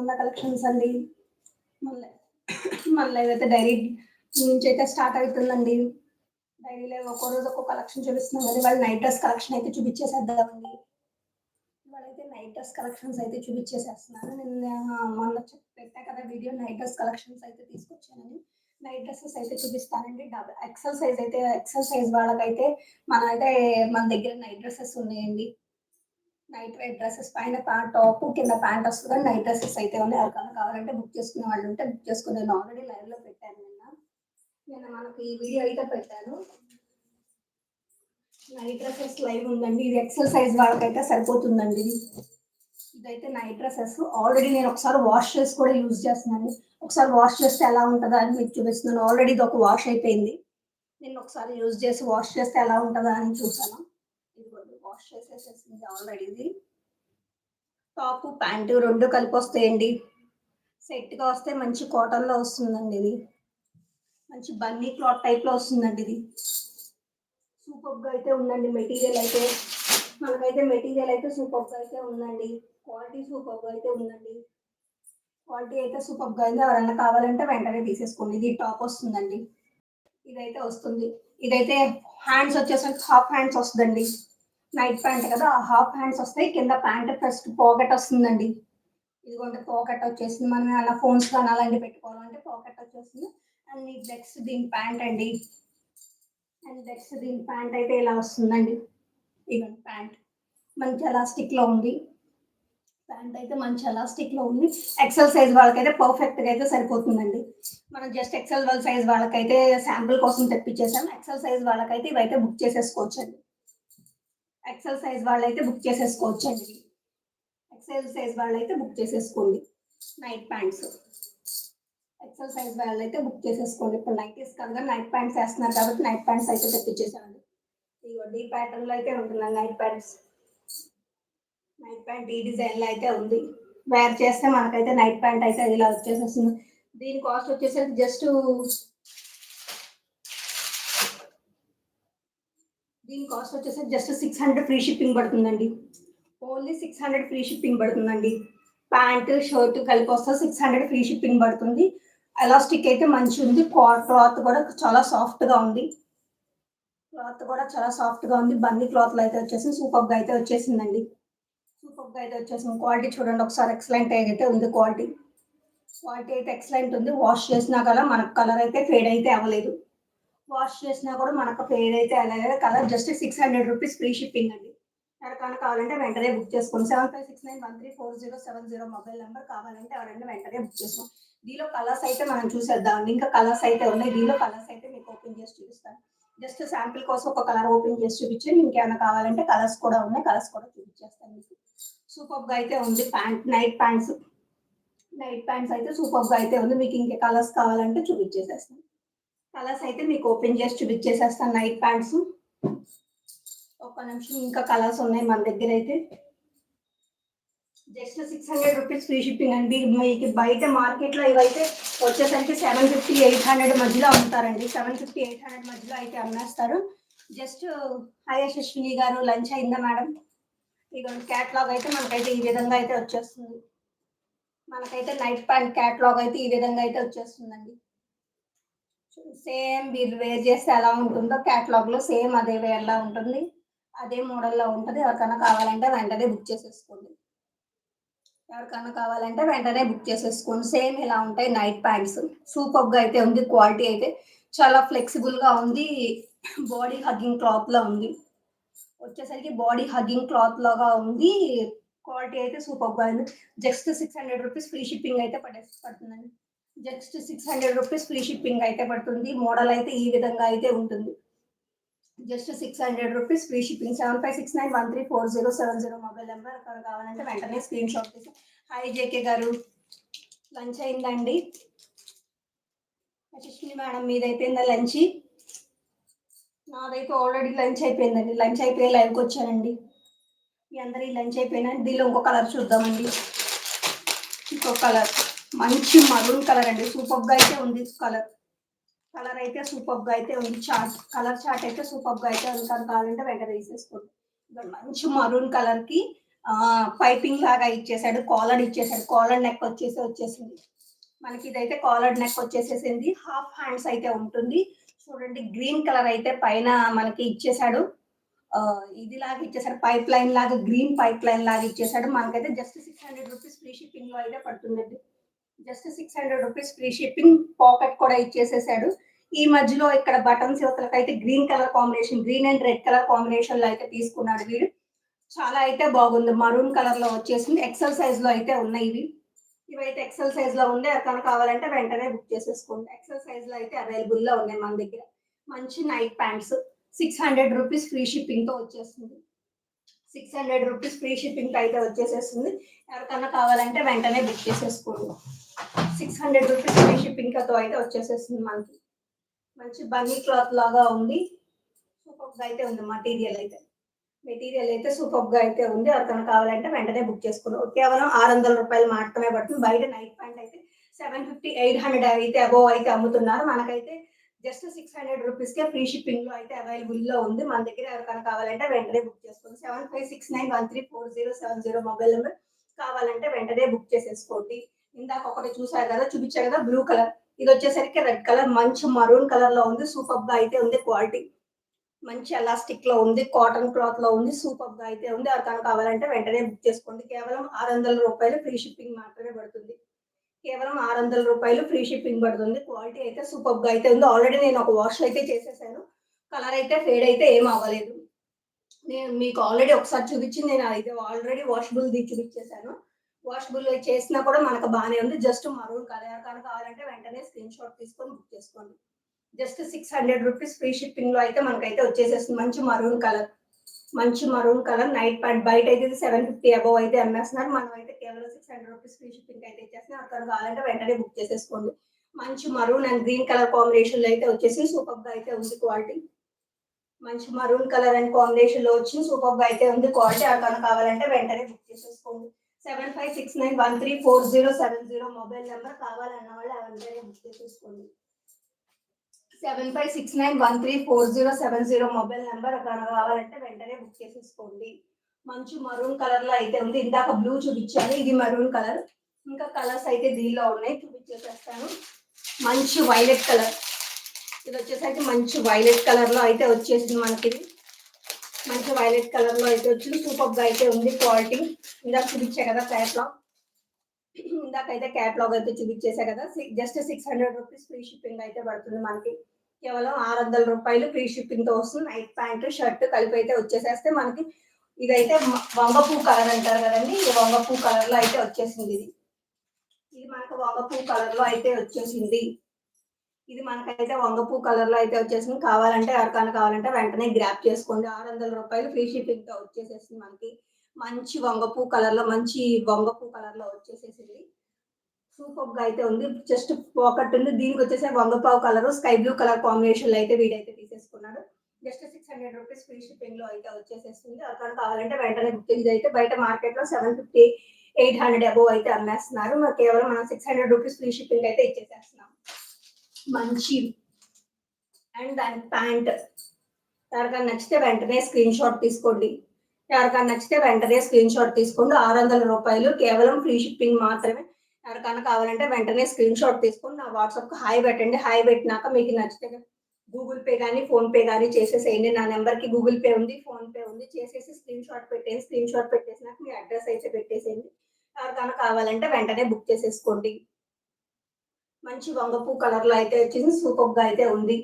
ఉన్న కలెక్షన్స్ అండి? మళ్ళీ మళ్ళీ ఏదైతే డైరీ నుంచి అయితే స్టార్ట్ అవుతుందండి. డైరీలో ఒక్కో రోజు ఒక్కో కలెక్షన్ చూపిస్తున్నాం కదా వాళ్ళు నైట్ డ్రెస్ కలెక్షన్ అయితే చూపించేసేద్దామండి. వాళ్ళైతే నైట్ డ్రెస్ కలెక్షన్స్ అయితే చూపించేసేస్తున్నాను. నిన్న మొన్న చెప్- పెట్టా కదా వీడియో నైట్ డ్రెస్ కలెక్షన్స్ అయితే తీసుకొచ్చానని నైట్ డ్రెస్సెస్ అయితే చూపిస్తానండి. డబుల్ ఎక్సెల్ సైజ్ అయితే ఎక్సెల్ సైజ్ వాళ్ళకైతే మన అయితే మన దగ్గర నైట్ డ్రెస్సెస్ ఉన్నాయండి. నైట్ వైట్ డ్రెస్సెస్ పైన టాప్ కింద ప్యాంట్ వస్తుంది నైట్ డ్రెస్సెస్ అయితే ఉన్నాయి. ఎవరికైనా కావాలంటే బుక్ చేసుకునే వాళ్ళు ఉంటే బుక్ చేసుకుని నేను ఆల్రెడీ లైవ్లో పెట్టాను నిన్న. నేను మనకి ఈ వీడియో అయితే పెట్టాను. నైట్ డ్రెస్సెస్ లైవ్ ఉందండి. ఇది ఎక్సెల్ సైజ్ వాళ్ళకైతే సరిపోతుందండి. ఇది ఇదైతే నైట్ డ్రెస్సెస్ ఆల్రెడీ నేను ఒకసారి వాష్ చేసి కూడా యూజ్ చేస్తున్నాను. ఒకసారి వాష్ చేస్తే ఎలా ఉంటుందా అని మీకు చూపిస్తున్నాను. ఆల్రెడీ ఇది ఒక వాష్ అయిపోయింది. నేను ఒకసారి యూజ్ చేసి వాష్ చేస్తే ఎలా ఉంటుందా అని చూసాను వాష్ చేసేసేసింది ఆల్రెడీ ఇది టాప్ ప్యాంటు రెండు కలిపి వస్తాయండి. సెట్గా వస్తే మంచి కాటన్లో వస్తుందండి ఇది. మంచి బన్నీ క్లాత్ టైప్లో వస్తుందండి ఇది. సూపర్గా అయితే ఉందండి మెటీరియల్ అయితే. మనకైతే మెటీరియల్ అయితే సూపర్గా అయితే ఉందండి. క్వాలిటీ సూపర్గా అయితే ఉందండి. క్వాలిటీ అయితే సూపర్గా అయితే ఎవరైనా కావాలంటే వెంటనే తీసేసుకోండి. ఇది టాప్ వస్తుందండి. ఇదైతే వస్తుంది. ఇదైతే హ్యాండ్స్ వచ్చేసరికి హాఫ్ హ్యాండ్స్ వస్తుందండి. నైట్ ప్యాంట్ కదా ఆ హాఫ్ హ్యాండ్స్ వస్తాయి కింద ప్యాంట్ ఫస్ట్ పాకెట్ వస్తుందండి. ఇదిగోండి పాకెట్ వచ్చేసింది. మనం అలా ఫోన్స్ కానీ అలాంటివి పెట్టుకోవాలంటే పాకెట్ వచ్చేస్తుంది అండ్ నెక్స్ట్ దీని ప్యాంట్ అండి. అండ్ నెక్స్ట్ దీని ప్యాంట్ అయితే ఇలా వస్తుందండి. ఇదిగోండి ప్యాంట్. మంచి ఎలాస్టిక్లో ఉంది. ప్యాంట్ అయితే మంచి ఎలాస్టిక్లో ఉంది. ఎక్సెల్ సైజ్ వాళ్ళకైతే పర్ఫెక్ట్గా అయితే సరిపోతుందండి. మనం జస్ట్ ఎక్సెల్ వాళ్ళ సైజ్ వాళ్ళకైతే శాంపుల్ కోసం తెప్పించేసాం. ఎక్సెల్ సైజ్ వాళ్ళకైతే ఇవైతే బుక్ చేసేసుకోవచ్చండి. ఎక్సెల్ సైజ్ వాళ్ళైతే బుక్ చేసేసుకోవచ్చండి. ఎక్సెల్ సైజ్ వాళ్ళైతే బుక్ చేసేసుకోండి. నైట్ ప్యాంట్స్ ఎక్సెల్ సైజ్ వాళ్ళైతే బుక్ చేసేసుకోండి. ఇప్పుడు నైటీస్ కదా నైట్ ప్యాంట్స్ వేస్తున్నారు కాబట్టి నైట్ ప్యాంట్స్ అయితే తెప్పించేసామండి ఇదిగోండి ఈ ప్యాటర్న్లో అయితే ఉంటున్నాను నైట్ ప్యాంట్స్ నైట్ ప్యాంట్ ఈ డిజైన్లో అయితే ఉంది. వేర్ చేస్తే మనకైతే నైట్ ప్యాంట్ అయితే ఇలా వచ్చేసేస్తుంది. దీని కాస్ట్ వచ్చేసరికి జస్ట్ దీని కాస్ట్ వచ్చేసరికి just six hundred free shipping పడుతుందండి. Only six hundred free shipping పడుతుందండి. ప్యాంట్ షర్ట్ కలిపి వస్తే సిక్స్ హండ్రెడ్ ఫ్రీ షిప్పింగ్ పడుతుంది. ఎలాస్టిక్ అయితే మంచి ఉంది క్లాత్ కూడా చాలా సాఫ్ట్గా ఉంది. క్లాత్ కూడా చాలా సాఫ్ట్గా ఉంది. బన్నీ క్లాత్లో అయితే వచ్చేసి సూపర్గా అయితే వచ్చేసిందండి. సూపర్గా అయితే వచ్చేసింది. క్వాలిటీ చూడండి. ఒకసారి ఎక్సలెంట్ అయితే ఉంది క్వాలిటీ క్వాలిటీ అయితే ఎక్సలెంట్ ఉంది. వాష్ చేసినా కల మనకు కలర్ అయితే ఫేడ్ అయితే అవ్వలేదు. వాష్ చేసినా కూడా మనకు ఫేడ్ అయితే అలాగే colour just six hundred rupees free shipping అండి. ఎవరికైనా కావాలంటే వెంటనే బుక్ చేసుకోండి. Seven five six nine one three four zero seven zero mobile number కావాలంటే ఎవరైనా వెంటనే బుక్ చేసుకోండి. దీనిలో కలర్స్ అయితే మనం చూసేద్దాం ఇంకా కలర్స్ అయితే ఉన్నాయి. దీనిలో కలర్స్ అయితే మీకు ఓపెన్ చేసి చూపిస్తాను. జస్ట్ శాంపిల్ కోసం ఒక కలర్ ఓపెన్ చేసి చూపించాను ఇంకేమైనా కావాలంటే కలర్స్ కూడా ఉన్నాయి. కలర్స్ కూడా చూపించేస్తాను మీకు. సూపర్గా అయితే ఉంది. Pant night pants. Night pants అయితే సూపర్గా అయితే ఉంది. మీకు ఇంకే కలర్స్ కావాలంటే చూపించేసేస్తాను. కలర్స్ అయితే మీకు ఓపెన్ చేసి చూపించేసేస్తాను నైట్ ప్యాంట్స్. ఒక నిమిషం ఇంకా కలర్స్ ఉన్నాయి మన దగ్గర అయితే. Just six hundred rupees free shipping అండి. మీకు బయట మార్కెట్లో ఇవైతే వచ్చేసరికి సెవెన్ ఫిఫ్టీ ఎయిట్ హండ్రెడ్ మధ్యలో అమ్ముతారండి. సెవెన్ ఫిఫ్టీ ఎయిట్ హండ్రెడ్ మధ్యలో అయితే అమ్మేస్తారు. జస్ట్ హాయ్ యశస్విని గారు లంచ్ అయిందా మేడం? ఇక క్యాట్లాగ్ అయితే మనకైతే ఈ విధంగా అయితే వచ్చేస్తుంది. మనకైతే నైట్ ప్యాంట్ క్యాట్లాగ్ అయితే ఈ విధంగా అయితే వచ్చేస్తుందండి. సేమ్ మీరు వేర్ చేస్తే ఎలా ఉంటుందో క్యాటలాగ్లో సేమ్ అదే వేర్లా ఉంటుంది. అదే మోడల్లో ఉంటుంది. ఎవరికైనా కావాలంటే వెంటనే బుక్ చేసేసుకోండి. ఎవరికైనా కావాలంటే వెంటనే బుక్ చేసేసుకోండి. సేమ్ ఇలా ఉంటాయి నైట్ ప్యాంట్స్ సూపర్గా అయితే ఉంది. క్వాలిటీ అయితే చాలా ఫ్లెక్సిబుల్గా ఉంది. బాడీ హగ్గింగ్ క్లాత్లో ఉంది. వచ్చేసరికి బాడీ హగ్గింగ్ క్లాత్ లాగా ఉంది. క్వాలిటీ అయితే సూపర్గా ఉంది. Just six hundred rupees free shipping అయితే పడే పడుతుందండి. Just six hundred rupees free shipping అయితే పడుతుంది. మోడల్ అయితే ఈ విధంగా అయితే ఉంటుంది. Just six hundred rupees free shipping. Seven five six nine one three four zero seven zero mobile number అక్కడ కావాలంటే వెంటనే స్క్రీన్ షాట్ తీసి. హాయ్ జేకే గారు లంచ్ అయిందండి? యశస్విని మేడం మీద అయిపోయిందా లంచ్? నాదైతే ఆల్రెడీ లంచ్ అయిపోయిందండి. లంచ్ అయిపోయి లైవ్కి వచ్చానండి. మీ అందరి లంచ్ అయిపోయినా దీనిలో ఇంకో కలర్ చూద్దామండి. ఇంకో కలర్. మంచి మరూన్ కలర్ అండి. సూపర్గా అయితే ఉంది కలర్ కలర్ అయితే సూపర్గా అయితే ఉంది. చార్ట్ కలర్ చార్ట్ అయితే సూపర్గా అయితే ఉంది. కానీ కావాలంటే వెంటనే తీసేసుకోండి. మంచి మరూన్ కలర్కి పైపింగ్ లాగా ఇచ్చేసాడు. కాలర్ ఇచ్చేసాడు. కాలర్ నెక్ వచ్చేసి వచ్చేసింది. మనకి ఇదైతే కాలర్ నెక్ వచ్చేసేసింది. హాఫ్ హ్యాండ్స్ అయితే ఉంటుంది. చూడండి గ్రీన్ కలర్ అయితే పైన మనకి ఇచ్చేసాడు. ఇది లాగా ఇచ్చేసాడు. పైప్ లైన్ లాగా గ్రీన్ పైప్ లైన్ లాగా ఇచ్చేసాడు. మనకైతే just six hundred rupees free షిప్పింగ్లో అయితే పడుతుందండి. Just six hundred rupees free shipping pocket కూడా ఇచ్చేసేసాడు. ఈ మధ్యలో ఇక్కడ బటన్స్ యువతలకు అయితే green colour combination green and red colour కాంబినేషన్లో అయితే తీసుకున్నాడు వీడు. చాలా అయితే బాగుంది. మరూన్ కలర్లో వచ్చేసింది. ఎక్సెల్ సైజ్లో అయితే ఉన్నాయి ఇవి. ఇవైతే ఎక్సెల్ సైజ్లో ఉంది. అతను కావాలంటే వెంటనే బుక్ చేసేసుకోండి. ఎక్సెల్ సైజ్లో అయితే అవైలబుల్లో ఉన్నాయి మన దగ్గర. మంచి night pants six hundred rupees free షిప్పింగ్తో వచ్చేస్తుంది. Six hundred rupees free shipping అయితే వచ్చేసేస్తుంది. ఎవరికన్నా కావాలంటే వెంటనే బుక్ చేసేసుకోండి. సిక్స్ హండ్రెడ్ రూపీస్ ఫ్రీ షిప్పింగ్తో అయితే వచ్చేసేస్తుంది మనకి. మంచి బన్నీ క్లాత్ లాగా ఉంది. సూపర్గా అయితే ఉంది మటీరియల్ అయితే. మెటీరియల్ అయితే సూపర్గా అయితే ఉంది. ఎవరికైనా కావాలంటే వెంటనే బుక్ చేసుకున్నాం కేవలం ఆరు వందల రూపాయలు మాత్రమే పడుతుంది. బయట నైట్ ప్యాంట్ అయితే సెవెన్ ఫిఫ్టీ ఎయిట్ హండ్రెడ్ అయితే అబోవ్ అయితే అమ్ముతున్నారు. మనకైతే జస్ట్ సిక్స్ హండ్రెడ్ రూపీస్ కే ఫ్రీ షిప్పింగ్లో అయితే అవైలబుల్లో ఉంది. మన దగ్గర ఎవరికైనా కావాలంటే వెంటనే బుక్ చేసుకోండి. Seven five six nine one three four zero seven zero mobile number కావాలంటే వెంటనే బుక్ చేసేసుకోండి. ఇందాక ఒకటి చూసారు కదా చూపించారు కదా బ్లూ కలర్ ఇది వచ్చేసరికి రెడ్ కలర్ మంచి మరూన్ కలర్లో ఉంది సూపర్గా అయితే ఉంది క్వాలిటీ మంచి ఎలాస్టిక్లో ఉంది కాటన్ క్లాత్లో ఉంది సూపర్గా అయితే ఉంది. ఎవరికైనా కావాలంటే వెంటనే బుక్ చేసుకోండి. కేవలం ఆరు వందల రూపాయలు ఫ్రీ షిప్పింగ్ మాత్రమే పడుతుంది. కేవలం ఆరు వందల రూపాయలు ఫ్రీ షిప్పింగ్ పడుతుంది. క్వాలిటీ అయితే సూపర్గా అయితే ఉంది. ఆల్రెడీ నేను ఒక వాష్ అయితే చేసేసాను. కలర్ అయితే ఫేడ్ అయితే ఏం అవ్వలేదు. నేను మీకు ఆల్రెడీ ఒకసారి చూపించింది నేను అయితే ఆల్రెడీ వాషబుల్ది చూపించేసాను. వాషబుల్ చేసినా కూడా మనకు బాగానే ఉంది. జస్ట్ మరూన్ కలర్ కనుక కావాలంటే వెంటనే స్క్రీన్ షాట్ తీసుకొని బుక్ చేసుకోండి. Just six hundred rupees free షిప్పింగ్లో అయితే మనకైతే వచ్చేసేస్తుంది. మంచి మరూన్ కలర్ మంచి మరూన్ కలర్ నైట్ ప్యాంట్. బయట అయితే సెవెన్ ఫిఫ్టీ అబౌవ్ అయితే అమ్మేస్తున్నారు. మనం అయితే కేవలం six hundred rupees free shipping అయితే ఇచ్చేస్తున్నాం. అక్కడ కావాలంటే వెంటనే బుక్ చేసేసుకోండి. మంచి మరూన్ అండ్ గ్రీన్ కలర్ కాంబినేషన్లో అయితే వచ్చేసి సూపర్గా అయితే ఉంది క్వాలిటీ. మంచి మరూన్ కలర్ అండ్ కాంబినేషన్లో వచ్చి సూపర్గా అయితే ఉంది క్వాలిటీ. అక్కడ కావాలంటే వెంటనే బుక్ చేసేసుకోండి. Seven five six nine one three four zero seven zero mobile number కావాలన్న వాళ్ళు వెంటనే బుక్ చేసేసుకోండి seven five six nine one three four zero seven zero mobile number కావాలంటే వెంటనే బుక్ చేసేసుకోండి. మంచి మరూన్ కలర్లో అయితే ఉంది. ఇందాక బ్లూ చూపించాను. ఇది మరూన్ కలర్ ఇంకా కలర్స్ అయితే దీనిలో ఉన్నాయి. చూపించేసేస్తాను. మంచి వైలెట్ కలర్ ఇది వచ్చేసరికి మంచి వైలెట్ కలర్లో అయితే వచ్చేసింది మనకి ఇది మంచి వైలెట్ కలర్లో అయితే వచ్చింది. సూపర్గా అయితే ఉంది క్వాలిటీ ఇందాక చూపించా కదా క్యాట్లాగ్ ఇందాక అయితే క్యాట్లాగ్ అయితే చూపించేసా కదా. Just six hundred rupees free shipping అయితే పడుతుంది మనకి. కేవలం ఆరు వందల రూపాయలు ఫ్రీ షిప్పింగ్తో వస్తుంది. నైట్ ప్యాంట్ షర్ట్ కలిపి అయితే వచ్చేసేస్తే మనకి ఇదైతే వంగపూ కలర్ అంటారు కదండి. ఇది వంగపూ కలర్లో అయితే వచ్చేసింది ఇది. ఇది మనకు వంగపూ కలర్లో అయితే వచ్చేసింది. ఇది మనకైతే వంగపూ కలర్లో అయితే వచ్చేసింది. కావాలంటే ఎవరికైనా కావాలంటే వెంటనే గ్రాప్ చేసుకోండి. ఆరు వందల రూపాయలు ఫ్రీ షిప్పింగ్తో వచ్చేసేసింది మనకి. మంచి వంగపూ కలర్లో మంచి వంగపూ కలర్లో వచ్చేసేసింది సూపర్గా అయితే ఉంది. జస్ట్ పాకెట్ ఉంది. దీనికి వచ్చేసి వంగపావు కలర్ స్కై బ్లూ కలర్ కాంబినేషన్లో అయితే వీడైతే తీసేసుకున్నాడు. Just six hundred rupees free షిప్పింగ్లో అయితే వచ్చేసేస్తుంది అక్కడ కావాలంటే వెంటనే బుక్ ఇది అయితే బయట మార్కెట్లో seven fifty eight hundred above అయితే అమ్మేస్తున్నారు. కేవలం మనం six hundred rupees free shipping అయితే ఇచ్చేసేస్తున్నాం. మంచి అండ్ దాని ప్యాంట్. ఎవరికైనా నచ్చితే వెంటనే స్క్రీన్ షాట్ తీసుకోండి. ఎవరికైనా నచ్చితే వెంటనే స్క్రీన్ షాట్ తీసుకోండి. ఆరు వందల రూపాయలు కేవలం ఫ్రీ షిప్పింగ్ మాత్రమే. ఎవరికైనా కావాలంటే వెంటనే స్క్రీన్ షాట్ తీసుకొని నా వాట్సాప్కి హాయ్ పెట్టండి. హాయ్ పెట్టినాక మీకు నచ్చితే గూగుల్ పే కానీ ఫోన్ పే కానీ చేసేసేయండి. నా నెంబర్కి గూగుల్ పే ఉంది ఫోన్ పే ఉంది. చేసేసి స్క్రీన్ షాట్ పెట్టేసి స్క్రీన్ షాట్ పెట్టేసినాక మీ అడ్రస్ అయితే పెట్టేసేయండి. ఎవరికైనా కావాలంటే వెంటనే బుక్ చేసేసుకోండి. మంచి వంగపు కలర్లో అయితే వచ్చేసి సూపర్గా అయితే ఉంది.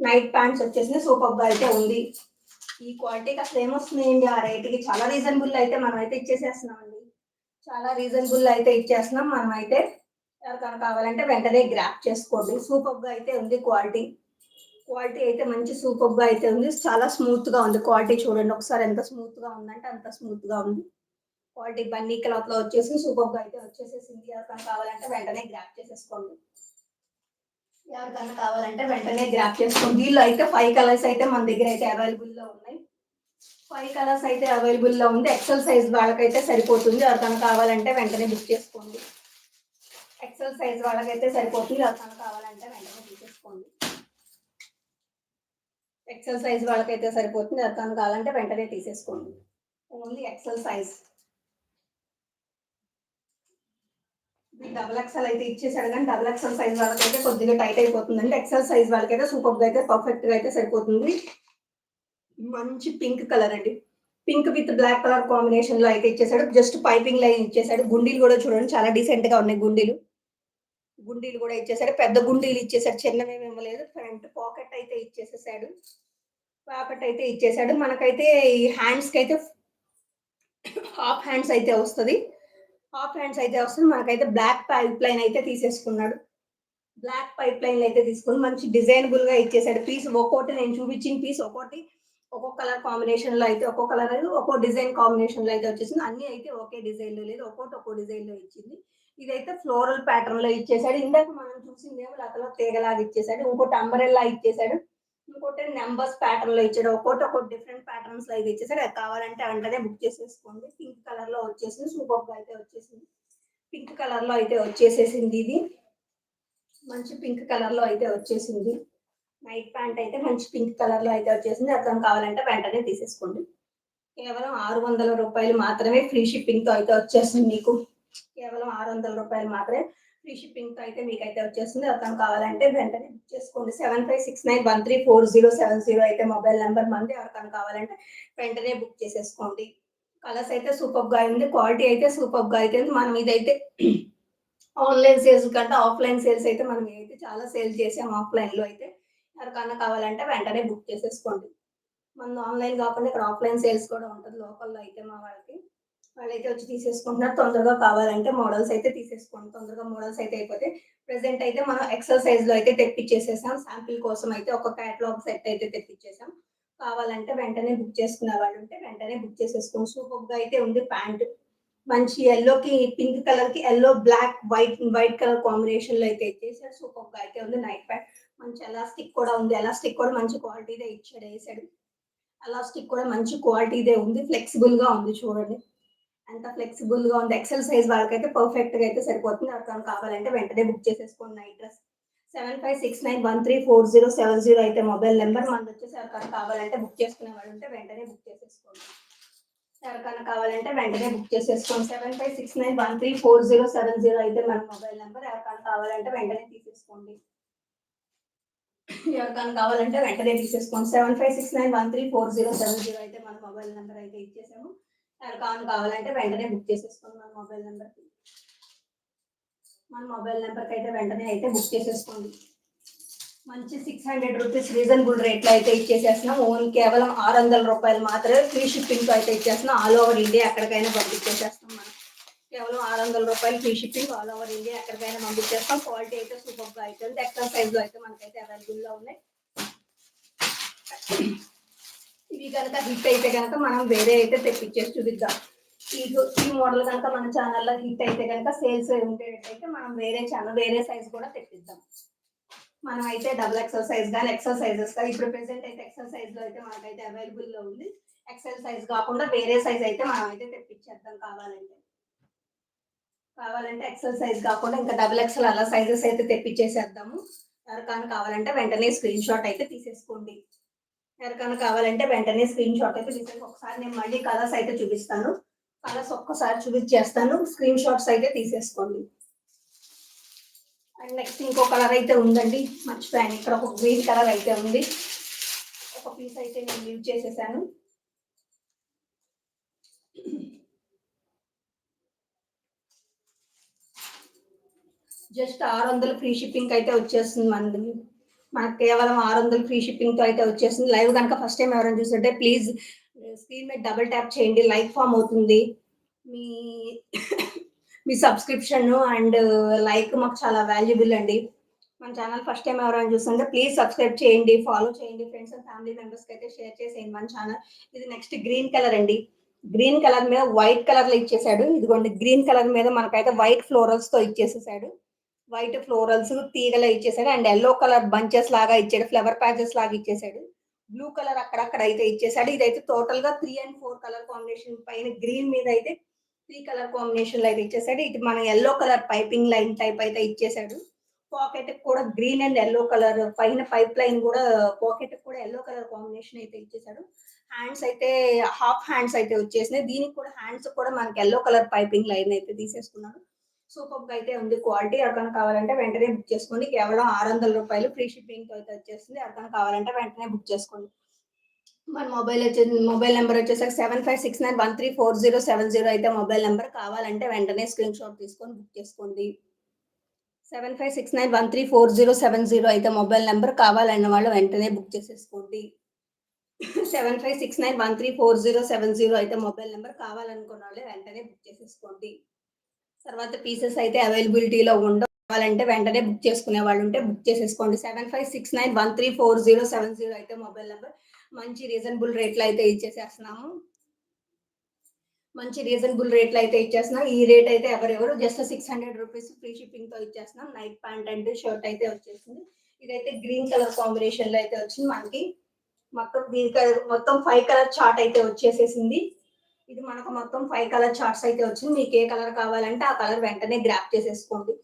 నైట్ ప్యాంట్స్ వచ్చేసి సూపర్గా అయితే ఉంది. ఈ క్వాలిటీకి అసలు ఏమొస్తున్నాయండి ఆ రేట్కి చాలా రీజనబుల్ అయితే మనం అయితే ఇచ్చేసేస్తున్నామండి చాలా రీజనబుల్ అయితే ఇచ్చేస్తున్నాం. మనం అయితే ఎవరికైనా కావాలంటే వెంటనే గ్రాప్ చేసుకోండి. సూపర్గా అయితే ఉంది క్వాలిటీ క్వాలిటీ అయితే మంచి సూపర్గా అయితే ఉంది. చాలా స్మూత్గా ఉంది క్వాలిటీ చూడండి. ఒకసారి ఎంత స్మూత్గా ఉందంటే అంత స్మూత్గా ఉంది. క్వాలిటీ బన్నీ క్లాత్లో వచ్చేసి సూపర్గా అయితే వచ్చేసేసింది ఎవరికైనా కావాలంటే వెంటనే గ్రాప్ చేసేసుకోండి. ఎవరికైనా కావాలంటే వెంటనే గ్రాప్ చేసుకోండి. దీనిలో అయితే ఫైవ్ కలర్స్ అయితే మన దగ్గర అయితే అవైలబుల్లో ఉన్నాయి. ఫైవ్ కలర్స్ అయితే అవైలబుల్లో ఉంది. ఎక్సెల్ సైజ్ వాళ్ళకైతే సరిపోతుంది. ఎవరికైనా కావాలంటే వెంటనే బుక్ చేసుకోండి. ఎక్సెల్ సైజ్ వాళ్ళకైతే సరిపోతుంది. ఎవరికైనా కావాలంటే వెంటనే తీసేసుకోండి ఎక్సెల్ సైజ్ వాళ్ళకైతే సరిపోతుంది. ఎవరికైనా కావాలంటే వెంటనే తీసేసుకోండి. Only XL size double XL అయితే ఇచ్చేసాడు కానీ డబుల్ ఎక్సెల్ సైజ్ వాళ్ళకైతే కొద్దిగా టైట్ అయిపోతుందండి. ఎక్సెల్ సైజ్ వాళ్ళకైతే సూపర్ అయితే పర్ఫెక్ట్గా అయితే సరిపోతుంది. మంచి పింక్ కలర్ అండి. పింక్ విత్ బ్లాక్ కలర్ కాంబినేషన్లో అయితే ఇచ్చేసాడు జస్ట్ పైపింగ్ లైన్ ఇచ్చేసాడు గుండీలు కూడా చూడండి చాలా డీసెంట్గా ఉన్నాయి గుండీలు. గుండీలు కూడా ఇచ్చేసాడు పెద్ద గుండీలు ఇచ్చేసాడు చిన్నవేమి ఇవ్వలేదు. ఫ్రంట్ పాకెట్ అయితే ఇచ్చేసేసాడు. పాకెట్ అయితే ఇచ్చేసాడు. మనకైతే ఈ హ్యాండ్స్కి అయితే హాఫ్ హ్యాండ్స్ అయితే వస్తుంది. హాఫ్ హ్యాండ్స్ అయితే వస్తుంది. మనకైతే బ్లాక్ పైప్ లైన్ అయితే తీసేసుకున్నాడు. బ్లాక్ పైప్ లైన్ అయితే తీసుకుని మంచి డిజైనబుల్గా ఇచ్చేసాడు. పీస్ ఒక్కోటి నేను చూపించిన పీస్ ఒక్కోటి ఒక్కొక్క కలర్ కాంబినేషన్లో అయితే ఒక్కొక్క కలర్ ఒక్కో డిజైన్ కాంబినేషన్లో అయితే వచ్చేసింది. అన్ని అయితే ఒకే డిజైన్లో లేదు. ఒక్కోటి ఒక్కో డిజైన్లో ఇచ్చింది. ఇదైతే ఫ్లోరల్ ప్యాటర్న్లో ఇచ్చేసాడు. ఇందాక మనం చూసిందేమో లతలో తీగలాగా ఇచ్చేసాడు. ఇంకోటి అంబరెల్లా ఇచ్చేసాడు. ఇంకోటి నెంబర్స్ ప్యాటర్న్లో ఇచ్చాడు. ఒక్కోటి ఒక్కొక్క డిఫరెంట్ ప్యాటర్న్స్లో అయితే ఇచ్చేసాడు. అది కావాలంటే వెంటనే బుక్ చేసేసుకోండి. పింక్ కలర్లో వచ్చేసింది. సూపర్గా అయితే వచ్చేసింది. పింక్ కలర్లో అయితే వచ్చేసేసింది ఇది. మంచి పింక్ కలర్లో అయితే వచ్చేసింది. నైట్ ప్యాంట్ అయితే మంచి పింక్ కలర్లో అయితే వచ్చేసింది. అర్థం కావాలంటే వెంటనే తీసేసుకోండి. కేవలం ఆరు వందల రూపాయలు మాత్రమే ఫ్రీ షిప్పింగ్తో అయితే వచ్చేస్తుంది మీకు. కేవలం ఆరు వందల రూపాయలు మాత్రమే. ఫ్రీ షిప్పింగ్తో అయితే మీకైతే వచ్చేస్తుంది. అర్థం కావాలంటే వెంటనే బుక్ చేసుకోండి. Seven five six nine one three four zero seven zero అయితే మొబైల్ నెంబర్ మంది ఎవరికైనా కావాలంటే వెంటనే బుక్ చేసేసుకోండి. కలర్స్ అయితే సూపర్గా ఉంది. క్వాలిటీ అయితే సూపర్గా అయితే మనం ఇదైతే ఆన్లైన్ సేల్స్ కంటే ఆఫ్లైన్ సేల్స్ అయితే మనం అయితే చాలా సేల్ చేసాం ఆఫ్లైన్లో అయితే ఎవరికైనా కావాలంటే వెంటనే బుక్ చేసేసుకోండి. మన ఆన్లైన్ కాకుండా ఇక్కడ ఆఫ్లైన్ సేల్స్ కూడా ఉంటుంది. లోకల్లో అయితే మా వాళ్ళకి. వాళ్ళైతే వచ్చి తీసేసుకుంటున్నారు. తొందరగా కావాలంటే మోడల్స్ అయితే తీసేసుకోండి. తొందరగా మోడల్స్ అయితే అయిపోతే ప్రెసెంట్ అయితే మనం ఎక్సెల్ సైజ్లో అయితే తెప్పించేసేసాం. శాంపిల్ కోసం అయితే ఒక క్యాటలాగ్ సెట్ అయితే తెప్పించేసాం. కావాలంటే వెంటనే బుక్ చేసుకునే వాళ్ళు ఉంటే వెంటనే బుక్ చేసేసుకోండి. సూపర్గా అయితే ఉంది ప్యాంట్. మంచి ఎల్లోకి పింక్ కలర్కి yellow black white white colour కాంబినేషన్లో అయితే ఇచ్చేసాడు సూపర్గా అయితే ఉంది. Night pant. మంచి ఎలాస్టిక్ కూడా ఉంది. ఎలాస్టిక్ కూడా మంచి క్వాలిటీదే ఇచ్చాడు. వేసాడు. ఎలాస్టిక్ కూడా మంచి క్వాలిటీదే ఉంది. ఫ్లెక్సిబుల్గా ఉంది చూడండి. అంత ఫ్లెక్సిబుల్గా ఉంది. ఎక్సెల్ సైజ్ వాళ్ళకైతే పర్ఫెక్ట్గా అయితే సరిపోతుంది. ఎవరికైనా కావాలంటే వెంటనే బుక్ చేసేసుకోండి night dress seven five six nine one three four zero seven zero అయితే మొబైల్ నెంబర్ మనది వచ్చేసి ఎవరికైనా కావాలంటే బుక్ చేసుకునే వాళ్ళు ఉంటే వెంటనే బుక్ చేసేసుకోండి. ఎవరికైనా కావాలంటే వెంటనే బుక్ చేసేసుకోండి. Seven five six nine one three four zero seven zero అయితే మన మొబైల్ నెంబర్ ఎవరికైనా కావాలంటే వెంటనే తీసేసుకోండి. ఎవరికైనా కావాలంటే వెంటనే తీసేసుకోండి. Seven five six nine one three four zero seven zero అయితే మన మొబైల్ నెంబర్ అయితే ఇచ్చేసాము. ఎవరికైనా కావాలంటే వెంటనే బుక్ చేసేసుకోండి మన మొబైల్ నెంబర్కి. మన మొబైల్ నెంబర్కి అయితే వెంటనే అయితే బుక్ చేసేసుకోండి. మంచి సిక్స్ హండ్రెడ్ రూపీస్ రీజనబుల్ రేట్లో అయితే ఇచ్చేసేస్తున్నాం ఓన్ కేవలం ఆరు వందల రూపాయలు మాత్రమే ఫ్రీ షిప్పింగ్తో అయితే ఇచ్చేస్తున్నాం ఆల్ ఓవర్ ఇండియా ఎక్కడికైనా పంపించేసేస్తాం మనం. కేవలం ఆరు వందల రూపాయలు free shipping all over India ఎక్కడికైనా పంపించేస్తాం. క్వాలిటీ అయితే సూపర్గా అయితే ఉంది. ఎక్సెల్ అయితే మనకైతే అవైలబుల్లో ఉన్నాయి. ఇవి కనుక హిట్ అయితే కనుక మనం వేరే అయితే తెప్పించేసి చూపిద్దాం. ఈ ఈ మోడల్ కనుక మన ఛానల్లో హిట్ అయితే కనుక సేల్స్ ఉండేటట్టయితే మనం వేరే ఛానల్ వేరే సైజ్ కూడా తెప్పిద్దాం. మనం అయితే డబుల్ ఎక్సెల్ సైజ్ కానీ ఎక్సెల్ సైజెస్ కానీ ఇప్పుడు ప్రెసెంట్ అయితే ఎక్సెల్ సైజ్లో అయితే మనకైతే అవైలబుల్లో ఉంది. ఎక్సెల్ సైజ్ కాకుండా వేరే సైజ్ అయితే మనం అయితే తెప్పించేద్దాం కావాలంటే. కావాలంటే ఎక్సెల్ సైజ్ కాకుండా ఇంకా డబుల్ ఎక్సెల్ అలా సైజెస్ అయితే తెప్పించేసేద్దాము. ఎవరికైనా కావాలంటే వెంటనే స్క్రీన్ షాట్ అయితే తీసేసుకోండి. ఎవరికైనా కావాలంటే వెంటనే స్క్రీన్ షాట్ అయితే తీసేసి ఒకసారి నేను మళ్ళీ కలర్స్ అయితే చూపిస్తాను. కలర్స్ ఒక్కసారి చూపించేస్తాను స్క్రీన్ షాట్స్ అయితే తీసేసుకోండి. అండ్ నెక్స్ట్ ఇంకో కలర్ అయితే ఉందండి. మర్చిపోయాను. ఇక్కడ ఒక గ్రీన్ కలర్ అయితే ఉంది. ఒక పీస్ అయితే నేను యూజ్ చేసేసాను. జస్ట్ ఆరు వందలు ఫ్రీ షిప్పింగ్ అయితే వచ్చేస్తుంది మనది మనకు కేవలం ఆరు వందలు ఫ్రీ షిప్పింగ్తో అయితే వచ్చేసింది లైవ్ కనుక ఫస్ట్ టైం ఎవరైనా చూస్తుంటే ప్లీజ్ స్క్రీన్ uh, మీద డబుల్ ట్యాప్ చేయండి. లైక్ ఫామ్ అవుతుంది. మీ మీ సబ్స్క్రిప్షన్ అండ్ లైక్ మాకు చాలా వాల్యుబుల్ అండి. మన ఛానల్ ఫస్ట్ టైం ఎవరైనా చూస్తుంటే ప్లీజ్ సబ్స్క్రైబ్ చేయండి ఫాలో చేయండి. ఫ్రెండ్స్ అండ్ ఫ్యామిలీ మెంబర్స్ అయితే షేర్ చేసేయండి మన ఛానల్ ఇది నెక్స్ట్ గ్రీన్ కలర్ అండి. గ్రీన్ కలర్ మీద వైట్ కలర్లో ఇచ్చేసాడు ఇదిగోండి గ్రీన్ కలర్ మీద మనకైతే వైట్ ఫ్లోరల్స్తో ఇచ్చేసేసాడు వైట్ ఫ్లోరల్స్ తీగలా ఇచ్చేసాడు. అండ్ ఎల్లో కలర్ బంచెస్ లాగా ఇచ్చాడు. ఫ్లవర్ ప్యాచెస్ లాగా ఇచ్చేసాడు. బ్లూ కలర్ అక్కడక్కడ అయితే ఇచ్చేసాడు. ఇదైతే టోటల్గా three and four colour combination పైన గ్రీన్ మీద అయితే త్రీ కలర్ కాంబినేషన్లో అయితే ఇచ్చేసాడు. ఇది మన yellow colour piping line type అయితే ఇచ్చేసాడు. పాకెట్ కూడా గ్రీన్ అండ్ ఎల్లో కలర్ పైన పైప్ లైన్ కూడా పాకెట్ కూడా ఎల్లో కలర్ కాంబినేషన్ అయితే ఇచ్చేసాడు. హ్యాండ్స్ అయితే హాఫ్ హ్యాండ్స్ అయితే వచ్చేసినాయి. దీనికి కూడా హ్యాండ్స్ కూడా మనకి ఎల్లో కలర్ పైపింగ్ లైన్ అయితే తీసేసుకున్నాడు. సూపర్ అయితే ఉంది క్వాలిటీ. ఎవరికైనా కావాలంటే వెంటనే బుక్ చేసుకోండి. కేవలం ఆరు వందల రూపాయలు ఫ్రీ షిప్పింగ్తో అయితే వచ్చేస్తుంది. ఎవరికైనా కావాలంటే వెంటనే బుక్ చేసుకోండి. మన మొబైల్ వచ్చేసి మొబైల్ నెంబర్ వచ్చేసరికి seven five six nine one three four zero seven zero అయితే మొబైల్ నెంబర్ కావాలంటే వెంటనే స్క్రీన్ షాట్ తీసుకొని బుక్ చేసుకోండి. Seven five six nine one three four zero seven zero అయితే మొబైల్ నెంబర్ కావాలన్న వాళ్ళు వెంటనే బుక్ చేసేసుకోండి. Seven five six nine one three four zero seven zero అయితే మొబైల్ నెంబర్ కావాలనుకున్న వాళ్ళు వెంటనే బుక్ చేసేసుకోండి. తర్వాత పీసెస్ అయితే అవైలబిలిటీలో ఉండవు కావాలంటే వెంటనే బుక్ చేసుకునే వాళ్ళు ఉంటే బుక్ చేసేసుకోండి. Seven five six nine one three four zero seven zero అయితే మొబైల్ నెంబర్ మంచి రీజనబుల్ రేట్లో అయితే ఇచ్చేసేస్తున్నాము. మంచి రీజనబుల్ రేట్లు అయితే ఇచ్చేస్తున్నాం. ఈ రేట్ అయితే ఎవరెవరు? Just six hundred rupees free షిప్పింగ్తో ఇచ్చేస్తున్నాం. నైట్ ప్యాంట్ అండ్ షర్ట్ అయితే వచ్చేసింది. ఇదైతే గ్రీన్ కలర్ కాంబినేషన్లో అయితే వచ్చింది. మనకి మొత్తం దీని కలర్ మొత్తం ఫైవ్ కలర్ చార్ట్ అయితే వచ్చేసేసింది. ఇది మనకు మొత్తం ఫైవ్ కలర్ చార్ట్స్ అయితే వచ్చింది. మీకు ఏ కలర్ కావాలంటే ఆ కలర్ వెంటనే గ్రాప్ చేసేసుకోండి.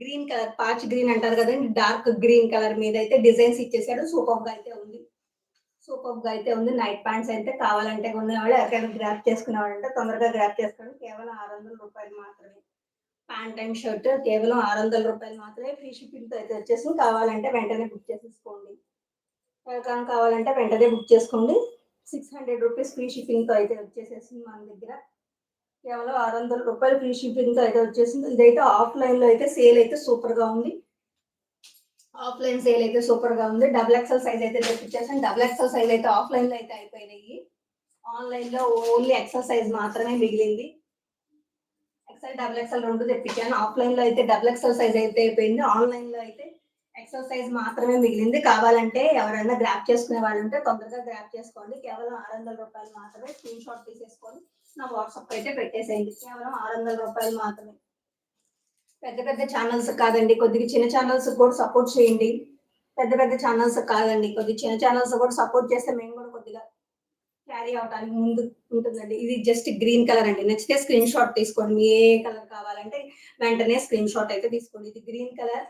గ్రీన్ కలర్ పాచ్ గ్రీన్ అంటారు కదండి డార్క్ గ్రీన్ కలర్ మీద అయితే డిజైన్స్ ఇచ్చేసాడు. సూపర్గా అయితే ఉంది. సూపర్గా అయితే ఉంది. నైట్ ప్యాంట్స్ అయితే కావాలంటే ఉన్నవాళ్ళు ఎవరికైనా గ్రాప్ చేసుకునేవాళ్ళంటే తొందరగా గ్రాప్ చేసుకోండి. కేవలం ఆరు వందల రూపాయలు మాత్రమే. ప్యాంట్ అండ్ షర్ట్ కేవలం ఆరు వందల రూపాయలు మాత్రమే. ఫ్రీ షిప్పింగ్ అయితే వచ్చేసి కావాలంటే వెంటనే బుక్ చేసేసుకోండి. ఎవరికైనా కావాలంటే వెంటనే బుక్ చేసుకోండి. సిక్స్ హండ్రెడ్ రూపీస్ ఫ్రీ షిప్పింగ్తో అయితే వచ్చేసేసింది మన దగ్గర. కేవలం ఆరు వందల రూపాయలు ఫ్రీ షిప్పింగ్తో అయితే వచ్చేసింది. ఇదైతే ఆఫ్లైన్లో అయితే సేల్ అయితే సూపర్గా ఉంది. ఆఫ్లైన్ సేల్ అయితే సూపర్గా ఉంది. డబుల్ ఎక్సెల్ సైజ్ అయితే తెప్పించేసాను డబుల్ ఎక్సెల్ సైజ్ అయితే ఆఫ్లైన్లో అయితే అయిపోయినాయి. ఆన్లైన్లో ఓన్లీ ఎక్సెల్ సైజ్ మాత్రమే మిగిలింది. ఎక్సెల్ డబుల్ ఎక్సెల్ రెండు తెప్పించాను. ఆఫ్లైన్లో అయితే డబుల్ ఎక్సెల్ సైజ్ అయితే అయిపోయింది. ఆన్లైన్లో అయితే ఎక్సర్సైజ్ మాత్రమే మిగిలింది. కావాలంటే ఎవరైనా గ్రాప్ చేసుకునే వాళ్ళు ఉంటే తొందరగా గ్రాప్ చేసుకోండి. కేవలం ఆరు వందల రూపాయలు మాత్రమే స్క్రీన్ షాట్ తీసేసుకొని నా వాట్సాప్ అయితే పెట్టేసేయండి. కేవలం ఆరు వందల రూపాయలు మాత్రమే. పెద్ద పెద్ద ఛానల్స్ కాదండి. కొద్దిగా చిన్న ఛానల్స్ కూడా సపోర్ట్ చేయండి. పెద్ద పెద్ద ఛానల్స్ కాదండి. కొద్దిగా చిన్న ఛానల్స్ కూడా సపోర్ట్ చేస్తే మేము కూడా కొద్దిగా క్యారీ అవటానికి ముందు ఉంటుందండి. ఇది జస్ట్ గ్రీన్ కలర్ అండి. నచ్చితే స్క్రీన్ షాట్ తీసుకోండి. ఏ కలర్ కావాలంటే వెంటనే స్క్రీన్ షాట్ అయితే తీసుకోండి. ఇది గ్రీన్ కలర్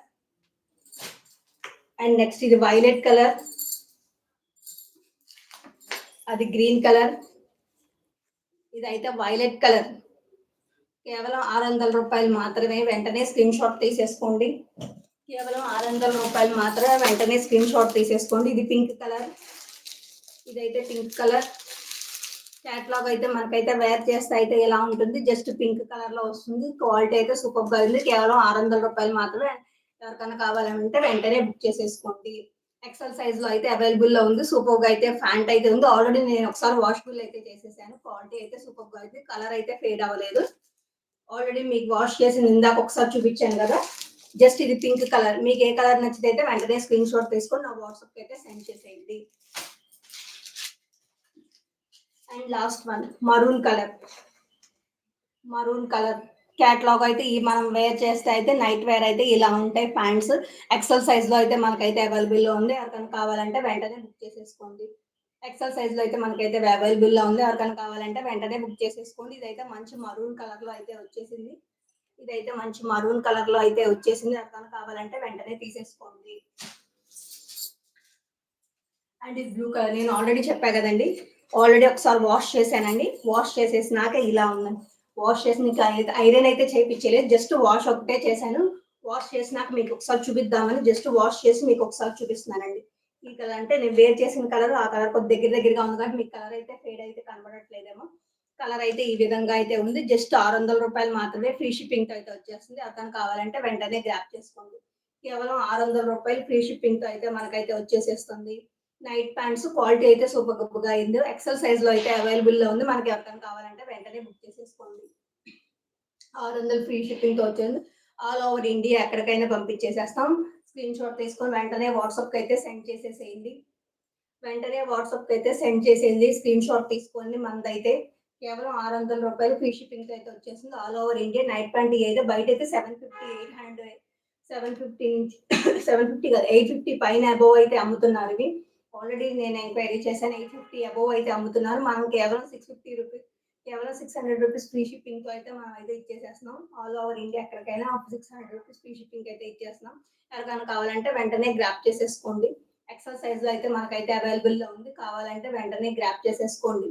అండ్ నెక్స్ట్ ఇది వైలెట్ కలర్ అది గ్రీన్ కలర్ ఇదైతే వైలెట్ కలర్ కేవలం ఆరు వందల రూపాయలు మాత్రమే వెంటనే స్క్రీన్ షాట్ తీసేసుకోండి. కేవలం ఆరు వందల రూపాయలు మాత్రమే వెంటనే స్క్రీన్ షాట్ తీసేసుకోండి. ఇది పింక్ కలర్ ఇదైతే పింక్ కలర్ క్యాట్లాగ్ అయితే మనకైతే వేర్ చేస్తే అయితే ఎలా ఉంటుంది? జస్ట్ పింక్ కలర్లో వస్తుంది. క్వాలిటీ అయితే సూపర్గా ఉంది. కేవలం ఆరు వందల రూపాయలు మాత్రమే ఎవరికైనా కావాలంటే వెంటనే బుక్ చేసేసుకోండి. ఎక్సెల్ సైజ్లో అయితే అవైలబుల్లో ఉంది. సూపర్గా అయితే ఫ్యాంట్ అయితే ఉంది. ఆల్రెడీ నేను ఒకసారి వాషబుల్ అయితే చేసేసాను. క్వాలిటీ అయితే సూపర్గా అయితే కలర్ అయితే ఫేడ్ అవ్వలేదు. ఆల్రెడీ మీకు వాష్ చేసి ఇందాక ఒకసారి చూపించాను కదా. జస్ట్ ఇది పింక్ కలర్ మీకు ఏ కలర్ నచ్చితే అయితే వెంటనే స్క్రీన్ షాట్ తీసుకొని నా వాట్సాప్ అయితే సెండ్ చేసేయండి. And last one maroon colour maroon colour catalogue అయితే ఈ మనం వేర్ చేస్తే అయితే నైట్ వేర్ అయితే ఇలా ఉంటాయి ప్యాంట్స్ ఎక్సెల్ సైజ్లో అయితే మనకైతే అవైలబుల్లో ఉంది. ఎవరికైనా కావాలంటే వెంటనే బుక్ చేసేసుకోండి. ఎక్సెల్ సైజ్లో అయితే మనకైతే అవైలబుల్లో ఉంది. ఎవరికైనా కావాలంటే వెంటనే బుక్ చేసేసుకోండి. ఇదైతే మంచి మరూన్ కలర్లో అయితే వచ్చేసింది. ఇదైతే మంచి మరూన్ కలర్లో అయితే వచ్చేసింది. ఎవరికైనా కావాలంటే వెంటనే తీసేసుకోండి. అండ్ ఇది బ్లూ కలర్ నేను ఆల్రెడీ చెప్పా కదండి. ఆల్రెడీ ఒకసారి వాష్ చేశానండి. వాష్ చేసేసినాక ఇలా ఉందండి. వాష్ చేసిన ఐరన్ అయితే చేయించలేదు జస్ట్ వాష్ ఒకటే చేశాను. వాష్ చేసినాక మీకు ఒకసారి చూపిద్దామని జస్ట్ వాష్ చేసి మీకు ఒకసారి చూపిస్తున్నానండి. ఈ కలర్ అంటే నేను వేర్ చేసిన కలర్ ఆ కలర్ కొద్ది దగ్గర దగ్గరగా ఉంది కాబట్టి మీకు కలర్ అయితే ఫేడ్ అయితే కనబడట్లేదేమో. కలర్ అయితే ఈ విధంగా అయితే ఉంది. జస్ట్ ఆరు వందల రూపాయలు మాత్రమే ఫ్రీ షిప్పింగ్తో అయితే వచ్చేస్తుంది అతను కావాలంటే వెంటనే గ్రాప్ చేసుకోండి. కేవలం ఆరు వందల రూపాయలు ఫ్రీ షిప్పింగ్తో అయితే మనకైతే వచ్చేసేస్తుంది. నైట్ ప్యాంట్స్ క్వాలిటీ అయితే సూపర్ గొప్పగా అయింది. ఎక్సెల్ సైజ్లో అయితే అవైలబుల్లో ఉంది. మనకి ఎవరికైనా కావాలంటే వెంటనే బుక్ చేసేసుకోండి. ఆరు వందలు ఫ్రీ షిప్పింగ్తో వచ్చింది. ఆల్ ఓవర్ ఇండియా ఎక్కడికైనా పంపించేసేస్తాం. స్క్రీన్ షాట్ తీసుకొని వెంటనే వాట్సాప్కి అయితే సెండ్ చేసేసేయండి. వెంటనే వాట్సాప్కి అయితే సెండ్ చేసేయండి. స్క్రీన్ షాట్ తీసుకొని మనదైతే కేవలం ఆరు వందల రూపాయలు ఫ్రీ షిప్పింగ్ అయితే వచ్చేసింది. All over India night pant అయితే బయట అయితే seven fifty eight hundred seven fifty seven fifty కదా ఎయిట్ ఫిఫ్టీ పైన అబోవ్ అయితే అమ్ముతున్నారు ఇవి. ఆల్రెడీ నేను ఎంక్వైరీ చేశాను ఎయిట్ ఫిఫ్టీ అబోవ్ అయితే అమ్ముతున్నారు. మనం కేవలం సిక్స్ ఫిఫ్టీ రూపీస్ కేవలం సిక్స్ హండ్రెడ్ రూపీస్ ఫ్రీ షిప్పింగ్తో అయితే మనం అయితే ఇచ్చేసేస్తున్నాం. ఆల్ ఓవర్ ఇండియా ఎక్కడికైనా six hundred rupees free shipping అయితే ఇచ్చేస్తున్నాం. ఎవరికైనా కావాలంటే వెంటనే గ్రాప్ చేసేసుకోండి. ఎక్సర్సైజ్ అయితే మనకైతే అవైలబుల్లో ఉంది. కావాలంటే వెంటనే గ్రాప్ చేసేసుకోండి.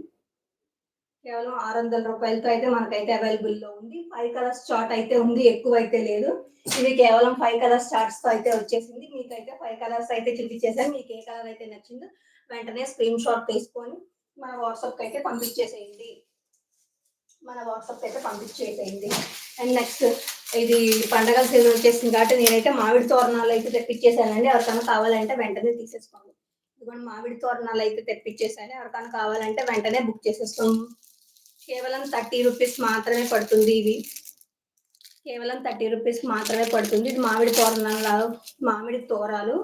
కేవలం ఆరు వందల రూపాయలతో అయితే మనకైతే అవైలబుల్లో ఉంది. ఫైవ్ కలర్స్ చార్ట్ అయితే ఉంది ఎక్కువ అయితే లేదు. ఇది కేవలం ఫైవ్ కలర్స్ చార్ట్స్తో అయితే వచ్చేసింది. మీకైతే ఫైవ్ కలర్స్ అయితే చూపించేసాను మీకు ఏ కలర్ అయితే నచ్చిందో వెంటనే స్క్రీన్ షాట్ తీసుకొని మన వాట్సాప్ అయితే పంపించేసేయండి. మన వాట్సాప్ అయితే పంపించేసేయండి. అండ్ నెక్స్ట్ ఇది పండగల సీజన్ వచ్చేసింది కాబట్టి నేనైతే మామిడి తోరణాలు అయితే తెప్పించేసానండి ఎవరికైనా కావాలంటే వెంటనే తీసేసుకోండి. ఇదిగోండి మామిడి తోరణాలు అయితే తెప్పించేసాను ఎవరికైనా కావాలంటే వెంటనే బుక్ చేసేసుకోండి కేవలం థర్టీ రూపీస్ మాత్రమే పడుతుంది ఇది. కేవలం థర్టీ రూపీస్ మాత్రమే పడుతుంది. ఇది మామిడి తోరణాలు మామిడి తోరాలు.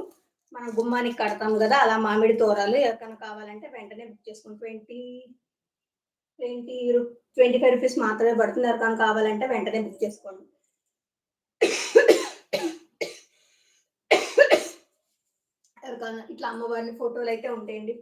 మనం గుమ్మానికి కడతాం కదా అలా మామిడి తోరాలు ఎవరికైనా కావాలంటే వెంటనే బుక్ చేసుకోండి twenty twenty twenty five rupees మాత్రమే పడుతుంది. ఎవరికైనా కావాలంటే వెంటనే బుక్ చేసుకోండి. ఎవరికైనా ఇట్లా అమ్మవారిని ఫోటోలు అయితే ఉంటాయండి.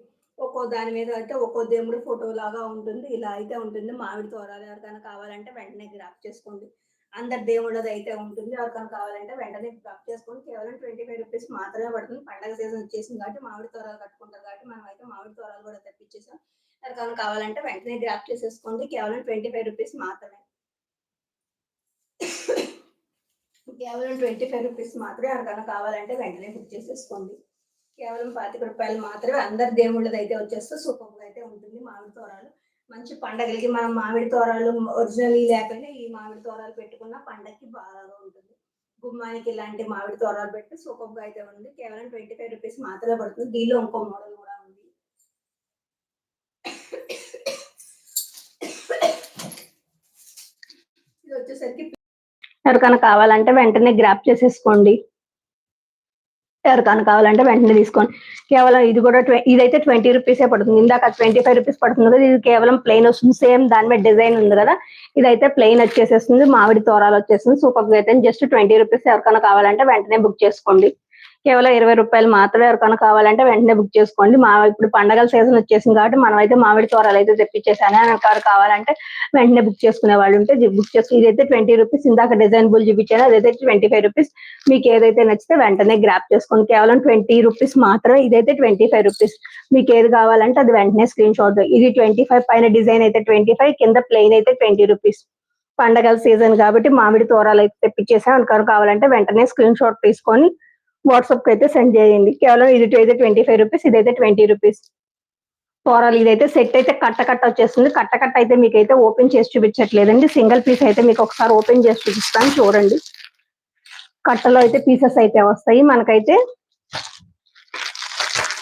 ఒక్కో దాని మీద అయితే ఒక్కో దేవుడి ఫోటో లాగా ఉంటుంది ఇలా అయితే ఉంటుంది. మామిడి తోరాలు ఎవరికైనా కావాలంటే వెంటనే గ్రాప్ చేసుకోండి. అందరి దేవుళ్ళది అయితే ఉంటుంది. ఎవరికైనా కావాలంటే వెంటనే డ్రాప్ చేసుకోండి. కేవలం ట్వంటీ ఫైవ్ రూపీస్ మాత్రమే పడుతుంది. పండగ సీజన్ వచ్చేసింది కాబట్టి మామిడి తోరాలు కట్టుకుంటారు కాబట్టి మనం అయితే మామిడి తోరాలు కూడా తెప్పించేసాం. ఎవరికైనా కావాలంటే వెంటనే గ్రాప్ చేసేసుకోండి. కేవలం ట్వంటీ ఫైవ్ రూపీస్ మాత్రమే. కేవలం ట్వంటీ ఫైవ్ రూపీస్ మాత్రమే ఎవరికైనా కావాలంటే వెంటనే బుక్ చేసేసుకోండి. కేవలం పాతిక రూపాయలు మాత్రమే అందరి దేవుళ్ళది అయితే వచ్చేస్తే సూపర్గా అయితే ఉంటుంది మామిడి తోరాలు మంచి పండగలకి మనం మామిడి తోరాలు ఒరిజినల్ లేకుండా ఈ మామిడి తోరాలు పెట్టుకున్న పండగకి బాగా ఉంటుంది. గుమ్మానికి ఇలాంటి మామిడి తోరాలు పెట్టి సూపర్గా అయితే ఉంది. కేవలం ట్వంటీ ఫైవ్ రూపీస్ మాత్రమే పడుతుంది. దీనిలో ఇంకో మోడల్ కూడా ఉంది. ఇది వచ్చేసరికి ఎవరికైనా కావాలంటే వెంటనే గ్రాప్ చేసేసుకోండి. ఎవరికైనా కావాలంటే వెంటనే తీసుకోండి. కేవలం ఇది కూడా ఇదైతే ట్వంటీ రూపీసే పడుతుంది. ఇందాక ట్వంటీ ఫైవ్ రూపీస్ పడుతుంది కదా ఇది కేవలం ప్లెయిన్ వస్తుంది. సేమ్ దాని మీద డిజైన్ ఉంది కదా ఇదైతే ప్లెయిన్ వచ్చేసేస్తుంది మామిడి తోరాలు వచ్చేస్తుంది సూపర్ అయితే జస్ట్ ట్వంటీ రూపీస్ ఎవరికైనా కావాలంటే వెంటనే బుక్ చేసుకోండి. కేవలం ఇరవై రూపాయలు మాత్రమే ఎవరికైనా కావాలంటే వెంటనే బుక్ చేసుకోండి. మా ఇప్పుడు పండగల సీజన్ వచ్చేసింది కాబట్టి మనం అయితే మామిడి తోరాలు అయితే తెప్పించేసాను ఎవరు కావాలంటే వెంటనే బుక్ చేసుకునే వాళ్ళు ఉంటే బుక్ చేసుకుని ఇదైతే ట్వంటీ రూపీస్ ఇందాక డిజైన్ బుల్ చూపించాను. అదైతే ట్వంటీ ఫైవ్ రూపీస్. మీకు ఏదైతే నచ్చితే వెంటనే గ్రాప్ చేసుకోండి. కేవలం ట్వంటీ రూపీస్ మాత్రమే ఇదైతే ట్వంటీ ఫైవ్ రూపీస్. మీకు ఏది కావాలంటే అది వెంటనే స్క్రీన్ షాట్ ఇది ట్వంటీ ఫైవ్ పైన డిజైన్ అయితే ట్వంటీ ఫైవ్ కింద ప్లెయిన్ అయితే ట్వంటీ రూపీస్. పండగల సీజన్ కాబట్టి మామిడి తోరాలు అయితే తెప్పించేసాం అనుకోరు కావాలంటే వెంటనే స్క్రీన్ షాట్ తీసుకొని వాట్సాప్కి అయితే సెండ్ చేయండి. కేవలం ఇది అయితే ట్వంటీ ఫైవ్ రూపీస్ ఇదైతే ట్వంటీ రూపీస్. తోరాలు ఇదైతే సెట్ అయితే కట్ట కట్ట వచ్చేస్తుంది. కట్ట కట్ట అయితే మీకు అయితే ఓపెన్ చేసి చూపించట్లేదండి. సింగిల్ పీస్ అయితే మీకు ఒకసారి ఓపెన్ చేసి చూపిస్తాను. చూడండి. కట్టలో అయితే పీసెస్ అయితే వస్తాయి. మనకైతే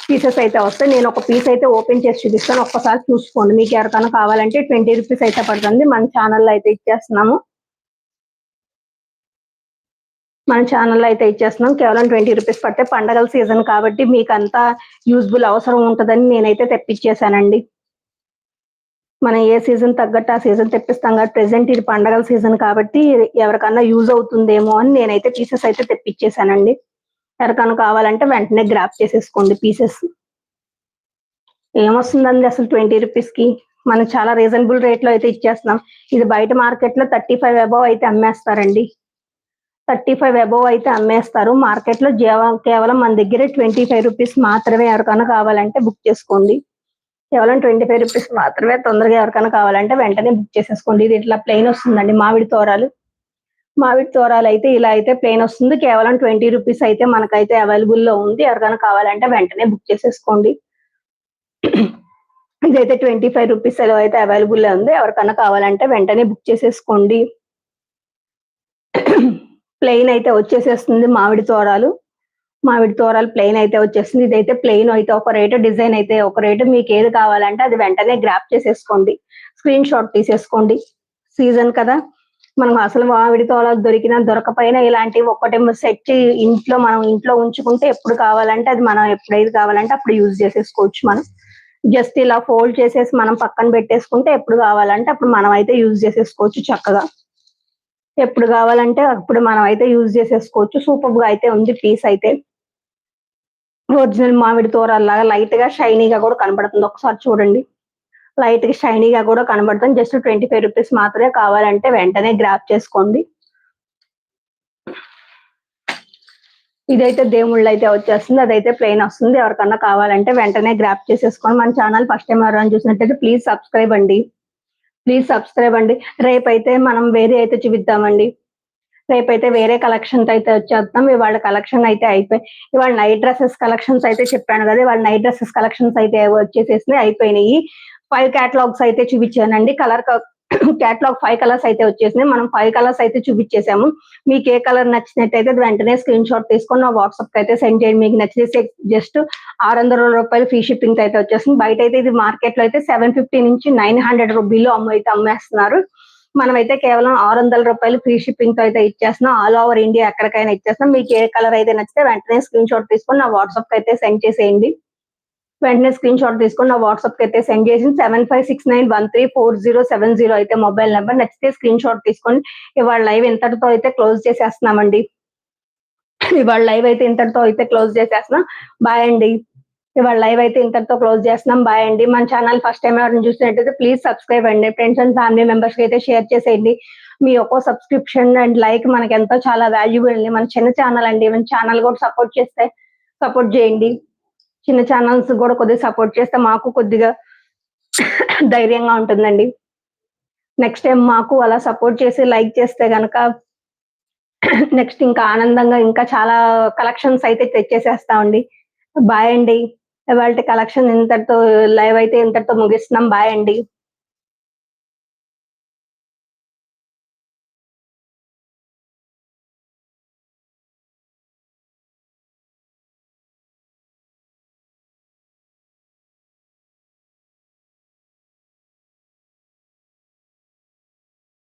పీసెస్ అయితే వస్తాయి. నేను ఒక పీస్ అయితే ఓపెన్ చేసి చూపిస్తాను. ఒక్కసారి చూసుకోండి. మీకు ఎవరికైనా కావాలంటే ట్వంటీ రూపీస్ అయితే పడుతుంది. మన ఛానల్లో అయితే ఇచ్చేస్తున్నాము. మన ఛానల్లో అయితే ఇచ్చేస్తున్నాం. కేవలం ట్వంటీ రూపీస్ పడితే పండగల సీజన్ కాబట్టి మీకు అంతా యూజ్ఫుల్ అవసరం ఉంటుందని నేనైతే తెప్పించేశానండి. మనం ఏ సీజన్ తగ్గట్టు ఆ సీజన్ తెప్పిస్తాం కాబట్టి ప్రెసెంట్ ఇది పండగల సీజన్ కాబట్టి ఎవరికన్నా యూజ్ అవుతుందేమో అని నేనైతే పీసెస్ అయితే తెప్పించేశానండి. ఎవరికైనా కావాలంటే వెంటనే గ్రాప్ చేసేసుకోండి పీసెస్ ఏమొస్తుందండి అసలు ట్వంటీ రూపీస్కి? మనం చాలా రీజనబుల్ రేట్లో అయితే ఇచ్చేస్తున్నాం. ఇది బయట మార్కెట్లో థర్టీ ఫైవ్ అబౌవ్ అయితే అమ్మేస్తారండి. థర్టీ ఫైవ్ అబోవ్ అయితే అమ్మేస్తారు. మార్కెట్లో కేవలం మన దగ్గర ట్వంటీ ఫైవ్ రూపీస్ మాత్రమే ఎవరికైనా కావాలంటే బుక్ చేసుకోండి. కేవలం ట్వంటీ ఫైవ్ రూపీస్ మాత్రమే తొందరగా ఎవరికైనా కావాలంటే వెంటనే బుక్ చేసేసుకోండి. ఇది ఇట్లా ప్లెయిన్ వస్తుందండి మామిడి తోరాలు. మామిడి తోరాలు అయితే ఇలా అయితే ప్లెయిన్ వస్తుంది. కేవలం ట్వంటీ రూపీస్ అయితే మనకైతే అవైలబుల్లో ఉంది. ఎవరికైనా కావాలంటే వెంటనే బుక్ చేసేసుకోండి. ఇదైతే ట్వంటీ ఫైవ్ రూపీస్ అయితే అవైలబుల్లో ఉంది. ఎవరికైనా కావాలంటే వెంటనే బుక్ చేసేసుకోండి. ప్లెయిన్ అయితే వచ్చేసేస్తుంది మామిడి తోరాలు. మామిడి తోరాలు ప్లెయిన్ అయితే వచ్చేస్తుంది. ఇదైతే ప్లెయిన్ అయితే ఒక రేటు డిజైన్ అయితే ఒక రేటు. మీకు ఏది కావాలంటే అది వెంటనే గ్రాప్ చేసేసుకోండి. స్క్రీన్ షాట్ తీసేసుకోండి. సీజన్ కదా. మనం అసలు మామిడి తోరాలు దొరికినా దొరకపోయినా ఇలాంటివి ఒక్కటే సెట్ ఇంట్లో మనం ఇంట్లో ఉంచుకుంటే ఎప్పుడు కావాలంటే అది మనం ఎప్పుడైతే కావాలంటే అప్పుడు యూజ్ చేసేసుకోవచ్చు మనం. జస్ట్ ఇలా ఫోల్డ్ చేసేసి మనం పక్కన పెట్టేసుకుంటే ఎప్పుడు కావాలంటే అప్పుడు మనం అయితే యూజ్ చేసేసుకోవచ్చు చక్కగా. ఎప్పుడు కావాలంటే అప్పుడు మనం అయితే యూజ్ చేసేసుకోవచ్చు. సూపర్గా అయితే ఉంది పీస్ అయితే. ఒరిజినల్ మామిడి తోరల్లాగా లైట్గా షైనీగా కూడా కనబడుతుంది. ఒకసారి చూడండి. లైట్గా షైనీగా కూడా కనబడుతుంది. జస్ట్ ట్వంటీ ఫైవ్ రూపీస్ మాత్రమే కావాలంటే వెంటనే గ్రాప్ చేసుకోండి. ఇదైతే దేవుళ్ళు అయితే వచ్చేస్తుంది. అదైతే ప్లెయిన్ వస్తుంది. ఎవరికన్నా కావాలంటే వెంటనే గ్రాప్ చేసేసుకోండి. మన ఛానల్ ఫస్ట్ టైం ఎవరైనా చూసినట్టయితే ప్లీజ్ సబ్స్క్రైబ్ అండి. ప్లీజ్ సబ్స్క్రైబ్ అండి. రేపైతే మనం వేరే అయితే చూపిద్దామండి. రేపైతే వేరే కలెక్షన్స్ అయితే వచ్చేద్దాం. ఇవాళ కలెక్షన్ అయితే అయిపోయి ఇవాళ నైట్ డ్రెస్సెస్ కలెక్షన్స్ అయితే చెప్పాను కదా. ఇవాళ నైట్ డ్రెస్సెస్ కలెక్షన్స్ అయితే వచ్చేసేసినాయి అయిపోయినాయి. ఫైవ్ క్యాటలాగ్స్ అయితే చూపించానండి. కలర్ క్యాటలాగ్ ఫైవ్ కలర్స్ అయితే వచ్చేసినాయి. మనం ఫైవ్ కలర్స్ అయితే చూపించేసాము. మీకు ఏ కలర్ నచ్చినట్టయితే వెంటనే స్క్రీన్ షాట్ తీసుకొని నా వాట్సాప్కి అయితే సెండ్ చేయండి. మీకు నచ్చితే జస్ట్ ఆరు వందల రూపాయలు ఫ్రీ షిప్పింగ్ అయితే వచ్చేసింది బయట అయితే ఇది మార్కెట్లో అయితే సెవెన్ ఫిఫ్టీ నుంచి నైన్ హండ్రెడ్ రూపీలు అమ్మ అయితే అమ్మేస్తున్నారు. మనమైతే కేవలం ఆరు వందల రూపాయలు ఫ్రీ షిప్పింగ్తో అయితే ఇచ్చేస్తున్నాం. ఆల్ ఓవర్ ఇండియా ఎక్కడికైనా ఇచ్చేస్తున్నాం. మీకు ఏ కలర్ అయితే నచ్చితే వెంటనే స్క్రీన్ షాట్ తీసుకొని నా వాట్సాప్కి అయితే సెండ్ చేసేయండి. వెంటనే స్క్రీన్ షాట్ తీసుకొని నా వాట్సాప్కి అయితే సెండ్ చేసి seven five six nine one three four zero seven zero అయితే మొబైల్ నెంబర్. నచ్చితే స్క్రీన్ షాట్ తీసుకొని ఇవాళ లైవ్ ఇంతటితో అయితే క్లోజ్ చేసేస్తున్నామండి. ఇవాళ లైవ్ అయితే ఇంతటితో అయితే క్లోజ్ చేసేస్తున్నాం. బాయ్ అండి. ఇవాళ లైవ్ అయితే ఇంతటితో క్లోజ్ చేస్తున్నాం. బాయ్ అండి. మన ఛానల్ ఫస్ట్ టైం ఎవరైనా చూసినట్టయితే ప్లీజ్ సబ్స్క్రైబ్ అండి. ఫ్రెండ్స్ అండ్ ఫ్యామిలీ మెంబర్స్కి అయితే షేర్ చేసేయండి. మీ ఒక్కో సబ్స్క్రిప్షన్ అండ్ లైక్ మనకి ఎంతో చాలా వాల్యూబుల్ అండి. మన చిన్న ఛానల్ అండి. మన ఛానల్ కూడా సపోర్ట్ చేస్తే సపోర్ట్ చేయండి. చిన్న ఛానల్స్ కూడా కొద్దిగా సపోర్ట్ చేస్తే మాకు కొద్దిగా ధైర్యంగా ఉంటుందండి. నెక్స్ట్ టైం మాకు అలా సపోర్ట్ చేసి లైక్ చేస్తే గనక నెక్స్ట్ ఇంకా ఆనందంగా ఇంకా చాలా కలెక్షన్స్ అయితే తెచ్చేసేస్తామండి. బాయ్ అండి. ఇవాళ కలెక్షన్ ఇంతటితో లైవ్ అయితే ఇంతటితో ముగిస్తున్నాం. బాయ్ అండి.